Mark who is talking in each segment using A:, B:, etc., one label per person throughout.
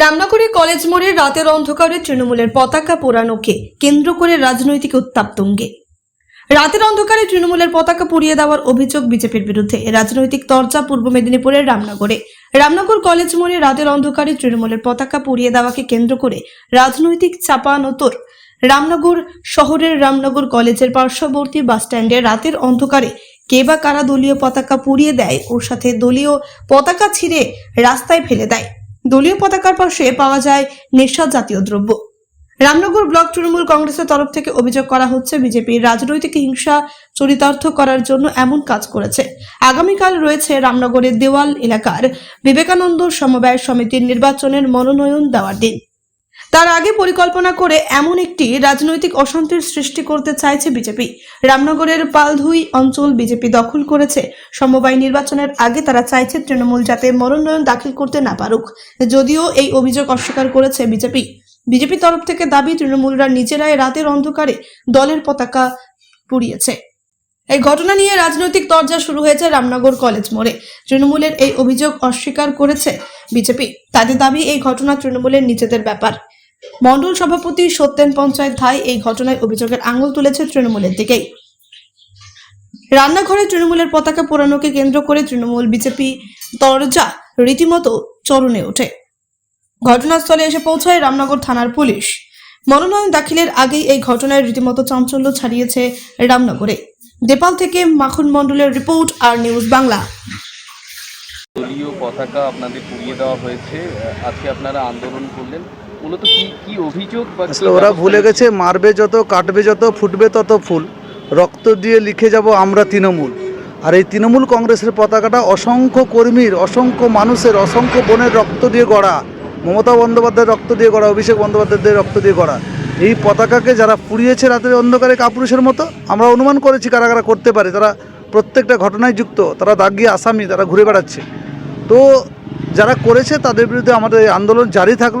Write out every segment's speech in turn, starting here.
A: রামনগরে college মোড়ে রাতের অন্ধকারে তৃণমূলের পতাকা পোড়ানোকে কেন্দ্র করে রাজনৈতিক উত্তাপ তুঙ্গে। রাতের অন্ধকারে তৃণমূলের পতাকা পুড়িয়ে দেওয়ার অভিযোগ বিজেপির বিরুদ্ধে। রাজনৈতিক তরজা পূর্ব মেদিনীপুরের রামনগরে। রামনগর কলেজ মোড়ে রাতের অন্ধকারে তৃণমূলের পতাকা পুড়িয়ে দেওয়াকে কেন্দ্র করে রাজনৈতিক চাপানোতর রামনগর শহরের রামনগর কলেজের পার্শ্ববর্তী বাসস্ট্যান্ডে রাতের অন্ধকারে কে বা কারা দলীয় পতাকা পুড়িয়ে দেয়, ওর সাথে দলীয় পতাকা ছিঁড়ে রাস্তায় ফেলে দেয়। দলীয় পতাকার পাশে পাওয়া যায় নেশা জাতীয় দ্রব্য। রামনগর ব্লক তৃণমূল কংগ্রেসের তরফ থেকে অভিযোগ করা হচ্ছে, বিজেপির রাজনৈতিক হিংসা চরিতার্থ করার জন্য এমন কাজ করেছে। আগামীকাল রয়েছে রামনগরের দেওয়াল এলাকার বিবেকানন্দ সমবায় সমিতির নির্বাচনের মনোনয়ন দেওয়ার দিন। তার আগে পরিকল্পনা করে এমন একটি রাজনৈতিক অশান্তির সৃষ্টি করতে চাইছে বিজেপি। রামনগরের পালধুই অঞ্চল বিজেপি দখল করেছে। সমবায় নির্বাচনের আগে তারা চাইছে তৃণমূল যাতে মনোনয়ন দাখিল করতে না পারুক। যদিও এই অভিযোগ অস্বীকার করেছে বিজেপি। বিজেপি তরফ থেকে দাবি, তৃণমূলরা নিজেরাই রাতের অন্ধকারে দলের পতাকা পুড়িয়েছে। এই ঘটনা নিয়ে রাজনৈতিক তরজা শুরু হয়েছে রামনগর কলেজ মোড়ে। তৃণমূলের এই অভিযোগ অস্বীকার করেছে বিজেপি। তাদের দাবি, এই ঘটনা তৃণমূলের নিজেদের ব্যাপার। মণ্ডল সভাপতি সত্যেন পঞ্চায়েত ধাই এই ঘটনায় অভিযোগের আঙুল তুলেছে তৃণমূলের দিকেই। রান্নাঘরে তৃণমূলের পতাকা পোড়ানোকে কেন্দ্র করে তৃণমূল বিজেপি তরজা রীতিমতো চরণে ওঠে। ঘটনাস্থলে এসে পৌঁছায় রামনগর থানার পুলিশ। মনোনয়ন দাখিলের আগেই এই ঘটনায় রীতিমতো চাঞ্চল্য ছাড়িয়েছে রামনগরে। নেপাল থেকে মাখন মণ্ডলের রিপোর্ট, আর নিউজ বাংলা।
B: দলীয় পতাকা আপনাদের পুড়িয়ে দেওয়া হয়েছে। আজকে আপনারা আন্দোলন করলেন। মূলত কি কি অভিযোগ
C: আসলে ওরা ভুলে গেছে মারবে যত কাটবে যত ফুটবে তত ফুল। রক্ত দিয়ে লিখে যাব আমরা তৃণমূল। আর এই তৃণমূল কংগ্রেসের পতাকাটা অসংখ্য কর্মীর অসংখ্য মানুষের অসংখ্য বোনের রক্ত দিয়ে গড়া। মমতা বন্দ্যোপাধ্যায়ের রক্ত দিয়ে গড়া অভিষেক বন্দ্যোপাধ্যায়ের রক্ত দিয়ে গড়া। এই পতাকাকে যারা পুড়িয়েছে রাতের অন্ধকারে কাপুরুষের মতো আমরা অনুমান করেছি কারা কারা করতে পারে। তারা প্রত্যেকটা ঘটনায় যুক্ত তারা দাগিয়ে আসামি তারা ঘুরে বেড়াচ্ছে। তো যারা করেছে তাদের বিরুদ্ধে আমাদের এই আন্দোলন জারি থাকল।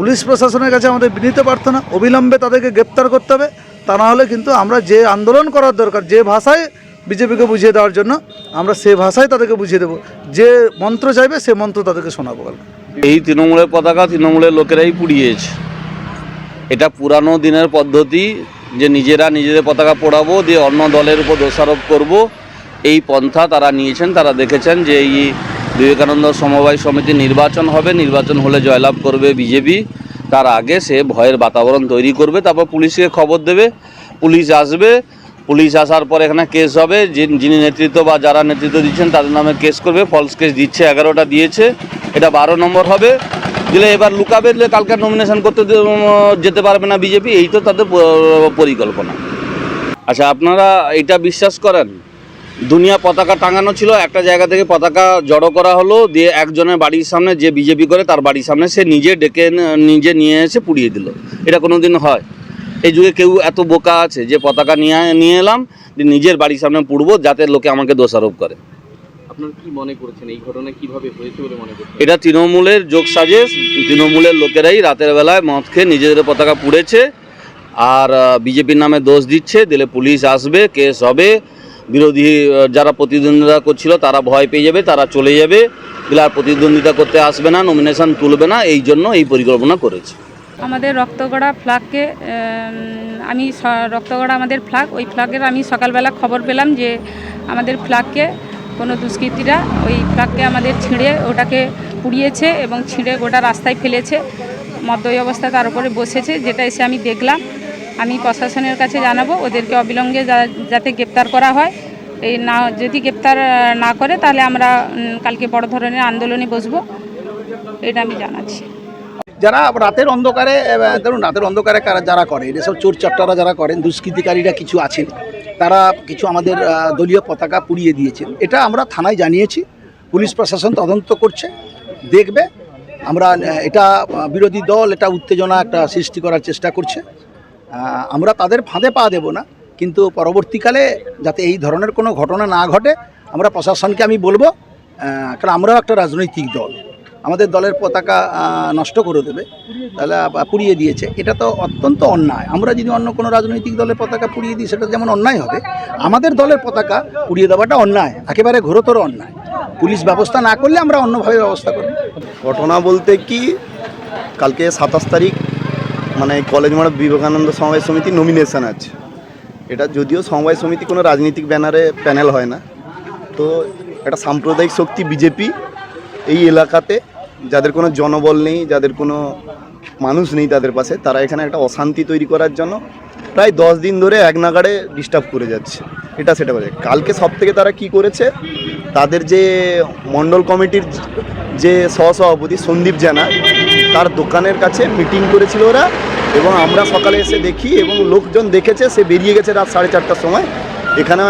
C: পুলিশ প্রশাসনের কাছে আমাদের বিনীত প্রার্থনা, অবিলম্বে তাদেরকে গ্রেপ্তার করতে হবে। তা না হলে কিন্তু আমরা যে আন্দোলন করার দরকার, যে ভাষায় বিজেপিকে বুঝিয়ে দেওয়ার জন্য, আমরা সে ভাষায় তাদেরকে বুঝিয়ে দেবো। যে মন্ত্র চাইবে, সে মন্ত্র তাদেরকে শোনাবো
D: এই তৃণমূলের পতাকা তৃণমূলের লোকেরাই পুড়িয়েছে। এটা পুরানো দিনের পদ্ধতি, যে নিজেরা নিজেদের পতাকা পোড়াবো, দিয়ে অন্য দলের উপর দোষারোপ করব। এই পন্থা তারা নিয়েছেন, তারা দেখেছেন যে এই বিবেকানন্দ সমবায় সমিতি নির্বাচন হবে। নির্বাচন হলে জয়লাভ করবে বিজেপি। তার আগে সে ভয়ের বাতাবরণ তৈরি করবে, তারপর পুলিশকে খবর দেবে। পুলিশ আসবে। পুলিশ আসার পর এখানে কেস হবে। যিনি নেতৃত্ব বা যারা নেতৃত্ব দিচ্ছেন তাদের নামে কেস করবে। ফলস কেস দিচ্ছে, এগারোটা দিয়েছে। এটা বারো নম্বর হবে। দিলে এবার লুকাবে, দিলে কালকে নমিনেশন করতে যেতে পারবে না বিজেপি। এই তো তাদের পরিকল্পনা। আচ্ছা আপনারা এটা বিশ্বাস করেন? দুনিয়া পতাকা টাঙানো ছিল একটা জায়গা থেকে পতাকা জড়ো করা হলো দিয়ে একজনের বাড়ির সামনে যে বিজেপি করে তার বাড়ির সামনে সে নিজে ডেকে নিজে নিয়ে এসে পুড়িয়ে দিল। এটা কোনো দিন হয়। এই যুগে কেউ এত বোকা আছে যে পতাকা নিয়ে নিয়ে এলাম যে নিজের বাড়ির সামনে পুড়বো যাতে লোকে আমাকে দোষারোপ করে।
B: আপনারা কি মনে করেছেন? এই ঘটনা কীভাবে হয়েছে বলে মনে করছেন?
D: এটা তৃণমূলের যোগ সাজেশ। তৃণমূলের লোকেরাই রাতের বেলায় মদ খেয়ে নিজেদের পতাকা পুড়েছে আর বিজেপির নামে দোষ দিচ্ছে দিলে পুলিশ আসবে কেস হবে বিরোধী যারা প্রতিদ্বন্দ্বিতা করছিল তারা ভয় পেয়ে যাবে, তারা চলে যাবে। আর প্রতিদ্বন্দ্বিতা করতে আসবে না নমিনেশন তুলবে না, এই জন্য এই পরিকল্পনা করেছে।
E: আমাদের রক্তগড়া ফ্ল্যাগকে আমি রক্তগড়া আমাদের ফ্ল্যাগ, ওই ফ্ল্যাগের আমি সকালবেলা খবর পেলাম যে আমাদের ফ্ল্যাগকে কোনো দুষ্কৃতীরা ওই ফ্ল্যাগকে আমাদের ছিঁড়ে ওটাকে পুড়িয়েছে এবং ছিঁড়ে গোটা রাস্তায় ফেলেছে। মদ্যই অবস্থায় তার উপরে বসেছে, যেটা এসে আমি দেখলাম। আমি প্রশাসনের কাছে জানাব, ওদেরকে অবিলম্বে যাতে গ্রেপ্তার করা হয়। এই না, যদি গ্রেপ্তার না করে, তাহলে আমরা কালকে বড় ধরনের আন্দোলনে বসবো। এটা আমি জানাচ্ছি।
F: যারা রাতের অন্ধকারে ধরুন, রাতের অন্ধকারে কারা যারা করে এসব চোর চাপটারা যারা করেন, দুষ্কৃতিকারীরা কিছু আছেন, তারা কিছু আমাদের দলীয় পতাকা পুড়িয়ে দিয়েছেন। এটা আমরা থানায় জানিয়েছি, পুলিশ প্রশাসন তদন্ত করছে, দেখবে। আমরা এটা বিরোধী দল, এটা উত্তেজনা একটা সৃষ্টি করার চেষ্টা করছে। আমরা তাদের ফাঁদে পা দেব না। কিন্তু পরবর্তীকালে যাতে এই ধরনের কোনো ঘটনা না ঘটে, আমরা প্রশাসনকে আমি বলব কারণ আমরাও একটা রাজনৈতিক দল। আমাদের দলের পতাকা নষ্ট করে দেবে, তাহলে পুড়িয়ে দিয়েছে। এটা তো অত্যন্ত অন্যায়। আমরা যদি অন্য কোনো রাজনৈতিক দলের পতাকা পুড়িয়ে দিই, সেটা যেমন অন্যায় হবে, আমাদের দলের পতাকা পুড়িয়ে দেওয়াটা অন্যায়, একেবারে ঘোরতর অন্যায়। পুলিশ ব্যবস্থা না করলে আমরা অন্যভাবে ব্যবস্থা করব।
G: ঘটনা বলতে কি? কালকে সাতাশ তারিখ মানে কলেজ মাঠ বিবেকানন্দ সমবায় সমিতি নমিনেশন আছে। এটা যদিও সমবায় সমিতি কোনো রাজনৈতিক ব্যানারে প্যানেল হয় না। তো এটা সাম্প্রদায়িক শক্তি বিজেপি এই এলাকাতে, যাদের কোনো জনবল নেই, যাদের কোনো মানুষ নেই তাদের পাশে, তারা এখানে একটা অশান্তি তৈরি করার জন্য প্রায় দশ দিন ধরে এক নাগাড়ে ডিস্টার্ব করে যাচ্ছে। এটা সেটা বলে। কালকে সব থেকে তারা কি করেছে? তাদের যে মণ্ডল কমিটির যে সহসভাপতি সন্দীপ জানা তার দোকানের কাছে মিটিং করেছিল ওরা এবং আমরা সকালে এসে দেখি এবং লোকজন দেখেছে, সে বেরিয়ে গেছে রাত সাড়ে চারটার সময়। এখানে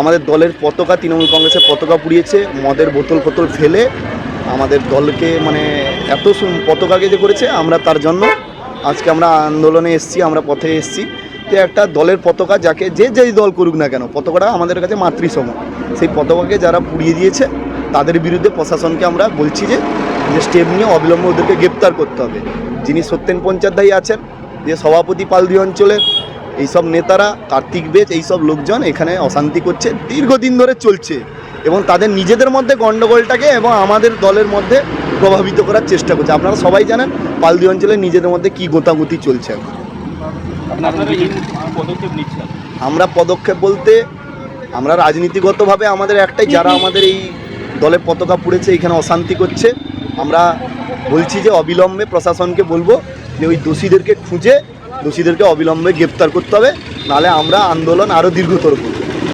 G: আমাদের দলের পতাকা, তৃণমূল কংগ্রেসের পতাকা পুড়িয়েছে, মদের বোতল ফোতল ফেলে আমাদের দলকে মানে এত পতাকাকে যে করেছে আমরা তার জন্য। আজকে আমরা আন্দোলনে এসেছি, আমরা পথে এসেছি। যে একটা দলের পতাকা যাকে যে যেই দল করুক না কেন, পতাকাটা আমাদের কাছে মাতৃসম। সেই পতাকাকে যারা পুড়িয়ে দিয়েছে, তাদের বিরুদ্ধে প্রশাসনকে আমরা বলছি যে যে স্টেপ নিয়ে অবিলম্বে ওদেরকে গ্রেপ্তার করতে হবে। যিনি সত্যেন পঞ্চায়েত আছেন যে সভাপতি পালদি অঞ্চলের এইসব নেতারা কার্তিক বেচ এইসব লোকজন এখানে অশান্তি করছে দীর্ঘদিন ধরে চলছে এবং তাদের নিজেদের মধ্যে গণ্ডগোলটাকে এবং আমাদের দলের মধ্যে প্রভাবিত করার চেষ্টা করছে। আপনারা সবাই জানেন পালদি অঞ্চলে নিজেদের মধ্যে কি গোতাগুতি চলছে এখন। আমরা পদক্ষেপ বলতে আমরা রাজনীতিগতভাবে আমাদের একটাই যারা আমাদের এই দলের পতাকা পুড়েছে এখানে অশান্তি করছে আমরা বলছি যে অবিলম্বে প্রশাসনকে বলব যে ওই দোষীদেরকে খুঁজে, দোষীদেরকে অবিলম্বে গ্রেপ্তার করতে হবে নাহলে আমরা আন্দোলন আরও দীর্ঘতর করব।